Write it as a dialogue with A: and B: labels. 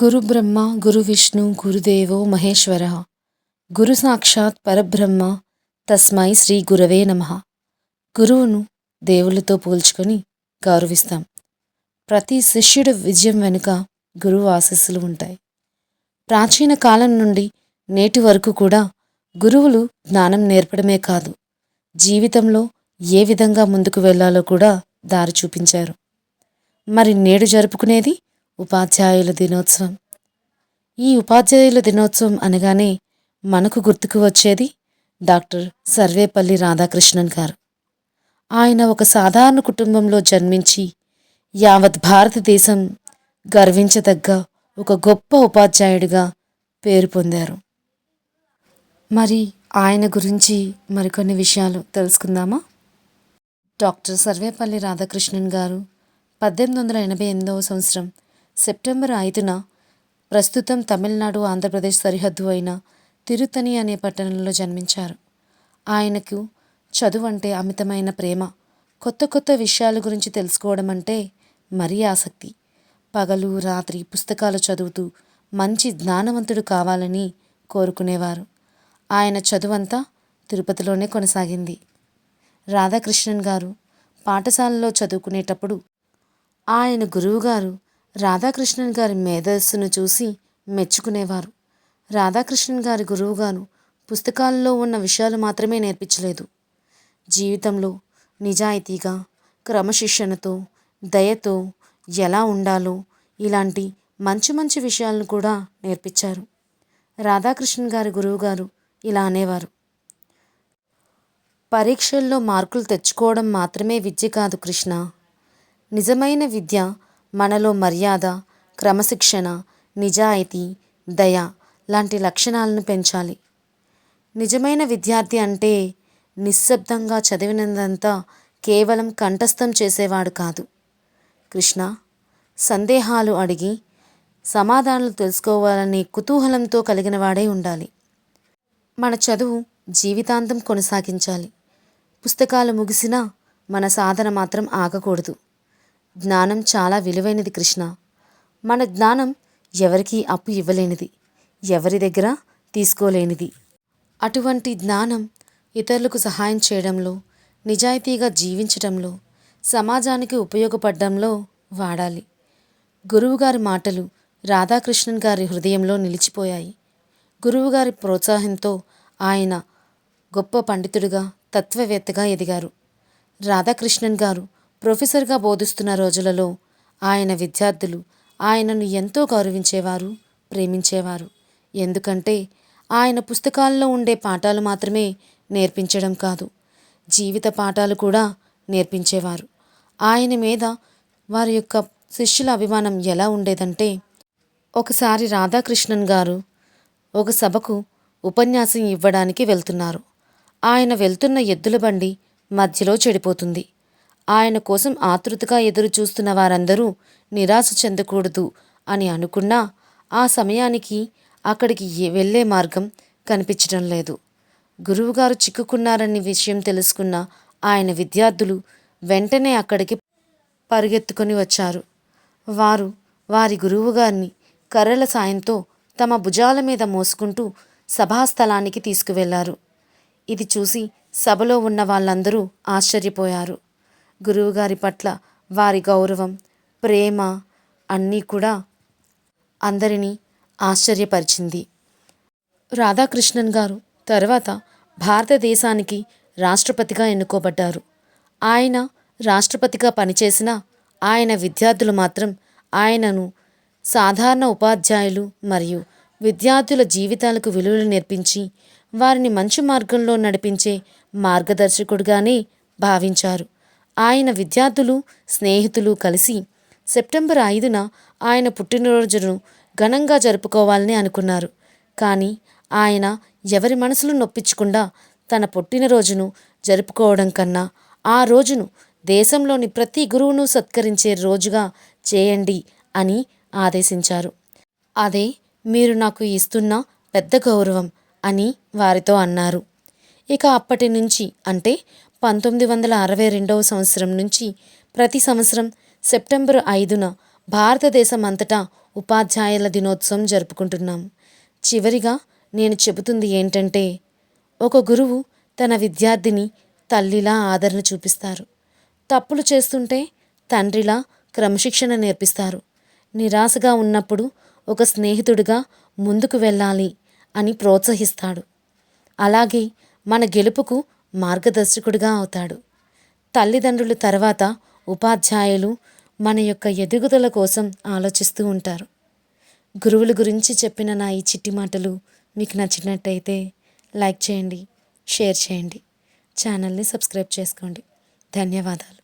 A: గురు బ్రహ్మ గురు విష్ణు గురుదేవో మహేశ్వర గురు సాక్షాత్ పరబ్రహ్మ తస్మై శ్రీ గురవే నమ గురువును దేవులతో పోల్చుకొని గౌరవిస్తాం ప్రతి శిష్యుడు విజయం వెనుక గురువు ఆశస్సులు ఉంటాయి ప్రాచీన కాలం నుండి నేటి వరకు కూడా గురువులు జ్ఞానం నేర్పడమే కాదు జీవితంలో ఏ విధంగా ముందుకు వెళ్లాలో కూడా దారి చూపించారు మరి నేడు జరుపుకునేది ఉపాధ్యాయుల దినోత్సవం ఈ ఉపాధ్యాయుల దినోత్సవం అనగానే మనకు గుర్తుకు వచ్చేది డాక్టర్ సర్వేపల్లి రాధాకృష్ణన్ గారు ఆయన ఒక సాధారణ కుటుంబంలో జన్మించి యావత్ భారతదేశం గర్వించదగ్గ ఒక గొప్ప ఉపాధ్యాయుడిగా పేరు పొందారు మరి ఆయన గురించి మరికొన్ని విషయాలు తెలుసుకుందామా డాక్టర్ సర్వేపల్లి రాధాకృష్ణన్ గారు పద్దెనిమిది వందల ఎనభై ఎనిమిదవ సంవత్సరం సెప్టెంబర్ ఐదున ప్రస్తుతం తమిళనాడు ఆంధ్రప్రదేశ్ సరిహద్దు అయిన తిరుతని అనే పట్టణంలో జన్మించారు ఆయనకు చదువు అంటే అమితమైన ప్రేమ కొత్త కొత్త విషయాల గురించి తెలుసుకోవడం అంటే మరీ ఆసక్తి పగలు రాత్రి పుస్తకాలు చదువుతూ మంచి జ్ఞానవంతుడు కావాలని కోరుకునేవారు ఆయన చదువంతా తిరుపతిలోనే కొనసాగింది రాధాకృష్ణన్ గారు పాఠశాలలో చదువుకునేటప్పుడు ఆయన గురువుగారు రాధాకృష్ణన్ గారి మేధస్సును చూసి మెచ్చుకునేవారు రాధాకృష్ణన్ గారి గురువుగారు పుస్తకాల్లో ఉన్న విషయాలు మాత్రమే నేర్పించలేదు జీవితంలో నిజాయితీగా క్రమశిక్షణతో దయతో ఎలా ఉండాలో ఇలాంటి మంచి మంచి విషయాలను కూడా నేర్పించారు రాధాకృష్ణన్ గారి గురువుగారు ఇలా అనేవారు పరీక్షల్లో మార్కులు తెచ్చుకోవడం మాత్రమే విద్య కాదు కృష్ణ నిజమైన విద్య మనలో మర్యాద క్రమశిక్షణ నిజాయితీ దయ లాంటి లక్షణాలను పెంచాలి నిజమైన విద్యార్థి అంటే నిశ్శబ్దంగా చదివినదంతా కేవలం కంఠస్థం చేసేవాడు కాదు కృష్ణ సందేహాలు అడిగి సమాధానాలు తెలుసుకోవాలనే కుతూహలంతో కలిగిన వాడే ఉండాలి మన చదువు జీవితాంతం కొనసాగించాలి పుస్తకాలు ముగిసినా మన సాధన మాత్రం ఆగకూడదు జ్ఞానం చాలా విలువైనది కృష్ణ మన జ్ఞానం ఎవరికీ అప్పు ఇవ్వలేనిది ఎవరి దగ్గర తీసుకోలేనిది అటువంటి జ్ఞానం ఇతరులకు సహాయం చేయడంలో నిజాయితీగా జీవించడంలో సమాజానికి ఉపయోగపడడంలో వాడాలి గురువుగారి మాటలు రాధాకృష్ణన్ గారి హృదయంలో నిలిచిపోయాయి గురువుగారి ప్రోత్సాహంతో ఆయన గొప్ప పండితుడిగా తత్వవేత్తగా ఎదిగారు రాధాకృష్ణన్ గారు ప్రొఫెసర్గా బోధిస్తున్న రోజులలో ఆయన విద్యార్థులు ఆయనను ఎంతో గౌరవించేవారు ప్రేమించేవారు ఎందుకంటే ఆయన పుస్తకాల్లో ఉండే పాఠాలు మాత్రమే నేర్పించడం కాదు జీవిత పాఠాలు కూడా నేర్పించేవారు ఆయన మీద వారి యొక్క శిష్యుల అభిమానం ఎలా ఉండేదంటే ఒకసారి రాధాకృష్ణన్ గారు ఒక సభకు ఉపన్యాసం ఇవ్వడానికి వెళ్తున్నారు ఆయన వెళ్తున్న ఎద్దుల బండి మధ్యలో చెడిపోతుంది ఆయన కోసం ఆతృతగా ఎదురు చూస్తున్న వారందరూ నిరాశ చెందకూడదు అని అనుకున్నా ఆ సమయానికి అక్కడికి వెళ్ళే మార్గం కనిపించడం లేదు గురువుగారు చిక్కుకున్నారని విషయం తెలుసుకున్న ఆయన విద్యార్థులు వెంటనే అక్కడికి పరిగెత్తుకొని వచ్చారు వారు వారి గురువుగారిని కర్రల సాయంతో తమ భుజాల మీద మోసుకుంటూ సభాస్థలానికి తీసుకువెళ్లారు ఇది చూసి సభలో ఉన్న వాళ్ళందరూ ఆశ్చర్యపోయారు గురువుగారి పట్ల వారి గౌరవం ప్రేమ అన్నీ కూడా అందరినీ ఆశ్చర్యపరిచింది రాధాకృష్ణన్ గారు తర్వాత భారతదేశానికి రాష్ట్రపతిగా ఎన్నుకోబడ్డారు ఆయన రాష్ట్రపతిగా పనిచేసిన ఆయన విద్యార్థులు మాత్రం ఆయనను సాధారణ ఉపాధ్యాయులు మరియు విద్యార్థుల జీవితాలకు విలువలు నేర్పించి వారిని మంచి మార్గంలో నడిపించే మార్గదర్శకుడుగానే భావించారు ఆయన విద్యార్థులు స్నేహితులు కలిసి సెప్టెంబర్ ఐదున ఆయన పుట్టినరోజును ఘనంగా జరుపుకోవాలని అనుకున్నారు కానీ ఆయన ఎవరి మనసులు నొప్పించకుండా తన పుట్టినరోజును జరుపుకోవడం కన్నా ఆ రోజును దేశంలోని ప్రతి గురువును సత్కరించే రోజుగా చేయండి అని ఆదేశించారు అదే మీరు నాకు ఇస్తున్న పెద్ద గౌరవం అని వారితో అన్నారు ఇక అప్పటి నుంచి అంటే పంతొమ్మిది వందల అరవై రెండవ సంవత్సరం నుంచి ప్రతి సంవత్సరం సెప్టెంబర్ ఐదున భారతదేశం అంతటా ఉపాధ్యాయుల దినోత్సవం జరుపుకుంటున్నాం చివరిగా నేను చెబుతుంది ఏంటంటే ఒక గురువు తన విద్యార్థిని తల్లిలా ఆదరణ చూపిస్తారు తప్పులు చేస్తుంటే తండ్రిలా క్రమశిక్షణ నేర్పిస్తారు నిరాశగా ఉన్నప్పుడు ఒక స్నేహితుడిగా ముందుకు వెళ్ళాలి అని ప్రోత్సహిస్తాడు అలాగే మన గెలుపుకు మార్గదర్శకుడిగా అవుతాడు తల్లిదండ్రులు తర్వాత ఉపాధ్యాయులు మన యొక్క ఎదుగుదల కోసం ఆలోచిస్తూ ఉంటారు గురువుల గురించి చెప్పిన నా ఈ చిట్టి మాటలు మీకు నచ్చినట్టయితే లైక్ చేయండి షేర్ చేయండి ఛానల్ని సబ్స్క్రైబ్ చేసుకోండి ధన్యవాదాలు